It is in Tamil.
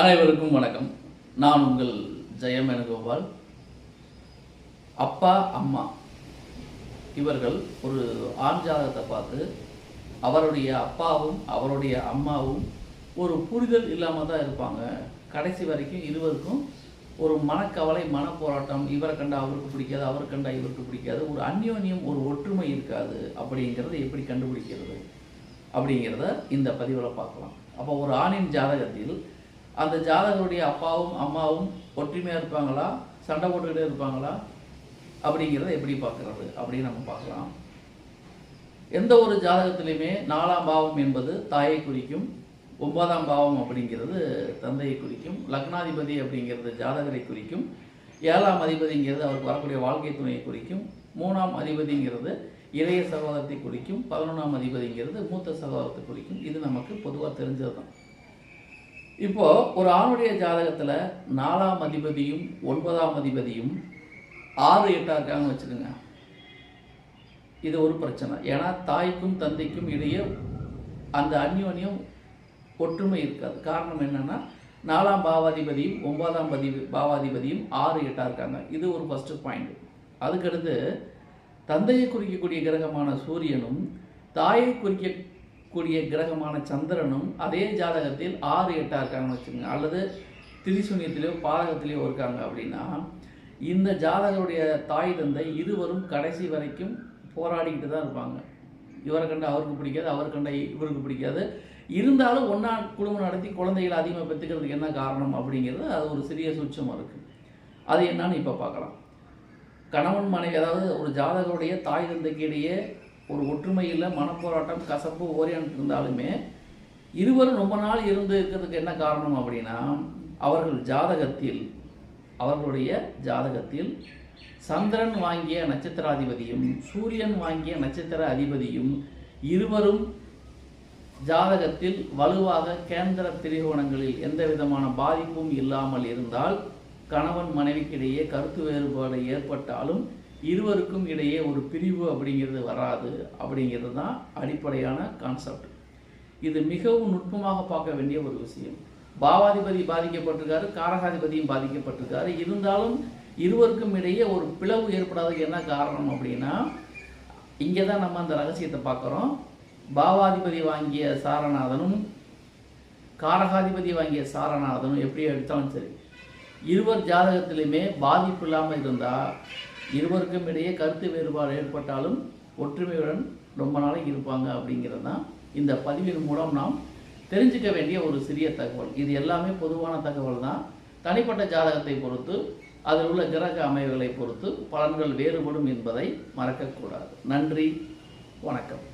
அனைவருக்கும் வணக்கம். நான் உங்கள் ஜெயம் வேணுகோபால். அப்பா அம்மா இவர்கள் ஒரு ஆண் ஜாதகத்தை பார்த்து அவருடைய அப்பாவும் அவருடைய அம்மாவும் ஒரு புரிதல் இல்லாமல் தான் இருப்பாங்க. கடைசி வரைக்கும் இருவருக்கும் ஒரு மனக்கவலை மனப்போராட்டம் இவரை கண்டா அவருக்கு பிடிக்காது அவர் கண்டா இவருக்கு பிடிக்காது ஒரு அந்யோன்யம் ஒரு ஒற்றுமை இருக்காது அப்படிங்கிறத எப்படி கண்டுபிடிக்கிறது அப்படிங்கிறத இந்த பதிவில் பார்க்கலாம். அப்போ ஒரு ஆணின் ஜாதகத்தில் அந்த ஜாதகருடைய அப்பாவும் அம்மாவும் ஒற்றுமையாக இருப்பாங்களா? சண்டை போட்டுக்கிட்டே இருப்பாங்களா? அப்படிங்கிறத எப்படி பார்க்கறது? அப்படின்னு நம்ம பார்க்கலாம். எந்த ஒரு ஜாதகத்திலையுமே நாலாம் பாவம் என்பது தாயை குறிக்கும் ஒன்பதாம் பாவம் அப்படிங்கிறது தந்தையை குறிக்கும் லக்னாதிபதி அப்படிங்கிறது ஜாதகரை குறிக்கும் ஏழாம் அதிபதிங்கிறது அவருக்கு வரக்கூடிய வாழ்க்கை துணையை குறிக்கும் மூணாம் அதிபதிங்கிறது இளைய சகோதரத்தை குறிக்கும் பதினொன்றாம் அதிபதிங்கிறது மூத்த சகோதரத்தை குறிக்கும். இது நமக்கு பொதுவாக தெரிஞ்சது தான் இப்போ ஒரு ஆணுடைய ஜாதகத்துல நாலாம் அதிபதியும் ஒன்பதாம் அதிபதியும் ஆறு எட்டா இருக்காங்கன்னு வச்சுக்கோங்க. இது ஒரு பிரச்சனை. ஏன்னா தாய்க்கும் தந்தைக்கும் இடையே அந்த அந்யோன்யம் ஒற்றுமை இருக்காது. காரணம் என்னன்னா நாலாம் பாவாதிபதியும் ஒன்பதாம் பதி பாவாதிபதியும் ஆறு எட்டா இருக்காங்க. இது ஒரு ஃபர்ஸ்ட் பாயிண்ட் அதுக்கடுத்து தந்தையை குறிக்கக்கூடிய கிரகமான சூரியனும் தாயை குறிக்க கூடிய கிரகமான சந்திரனும் அதே ஜாதகத்தில் ஆறு எட்டாக இருக்காங்கன்னு வச்சுக்கோங்க. அல்லது திரிசூன்யத்திலேயோ பாதகத்திலேயோ இருக்காங்க அப்படின்னா இந்த ஜாதகருடைய தாய் தந்தை இருவரும் கடைசி வரைக்கும் போராடிக்கிட்டு தான் இருப்பாங்க. இவரை கண்ட அவருக்கு பிடிக்காது அவர் கண்ட இவருக்கு பிடிக்காது. இருந்தாலும் ஒன்றா குடும்பம் நடத்தி குழந்தைகளை அதிகமாக பெற்றுக்கிறதுக்கு என்ன காரணம் அப்படிங்கிறது அது ஒரு சிறிய சூட்சமாக இருக்குது அது என்னன்னு இப்போ பார்க்கலாம். கணவன் மனைவி அதாவது ஒரு ஜாதகருடைய தாய் தந்தைக்கு இடையே ஒரு ஒற்றுமையில் மனப்போராட்டம் கசப்பு ஓரியன்ட் இருந்தாலுமே இருவரும் ரொம்ப நாள் இருந்து இருக்கிறதுக்கு என்ன காரணம் அப்படின்னா அவர்கள் ஜாதகத்தில் அவர்களுடைய ஜாதகத்தில் சந்திரன் வாங்கிய நட்சத்திராதிபதியும் சூரியன் வாங்கிய நட்சத்திர அதிபதியும் இருவரும் ஜாதகத்தில் வலுவாக கேந்திர திரிகோணங்களில் எந்த விதமான பாதிப்பும் இல்லாமல் இருந்தால் கணவன் மனைவிக்கிடையே கருத்து வேறுபாடு ஏற்பட்டாலும் இருவருக்கும் இடையே ஒரு பிரிவு அப்படிங்கிறது வராது அப்படிங்கிறது தான் அடிப்படையான கான்செப்ட் இது மிகவும் நுட்பமாக பார்க்க வேண்டிய ஒரு விஷயம். பாவாதிபதி பாதிக்கப்பட்டிருக்காரு காரகாதிபதியும் பாதிக்கப்பட்டிருக்காரு. இருந்தாலும் இருவருக்கும் இடையே ஒரு பிளவு ஏற்படாததுக்கு என்ன காரணம் அப்படின்னா இங்கே தான் நம்ம அந்த ரகசியத்தை பார்க்குறோம். பாவாதிபதி வாங்கிய சாரநாதனும் காரகாதிபதி வாங்கிய சாரநாதனும் எப்படி எடுத்தாலும் சரி இருவர் ஜாதகத்திலுமே பாதிப்பு இல்லாமல் இருந்தால் இருவருக்கும் இடையே கருத்து வேறுபாடு ஏற்பட்டாலும் ஒற்றுமையுடன் ரொம்ப நாளைக்கு இருப்பாங்க அப்படிங்கிறது தான் இந்த பதிவின் மூலம் நாம் தெரிஞ்சுக்க வேண்டிய ஒரு சிறிய தகவல். இது எல்லாமே பொதுவான தகவல் தான் தனிப்பட்ட ஜாதகத்தை பொறுத்து அதில் உள்ள கிரக அமைவுகளை பொறுத்து பலன்கள் வேறுபடும் என்பதை மறக்கக்கூடாது. நன்றி. வணக்கம்.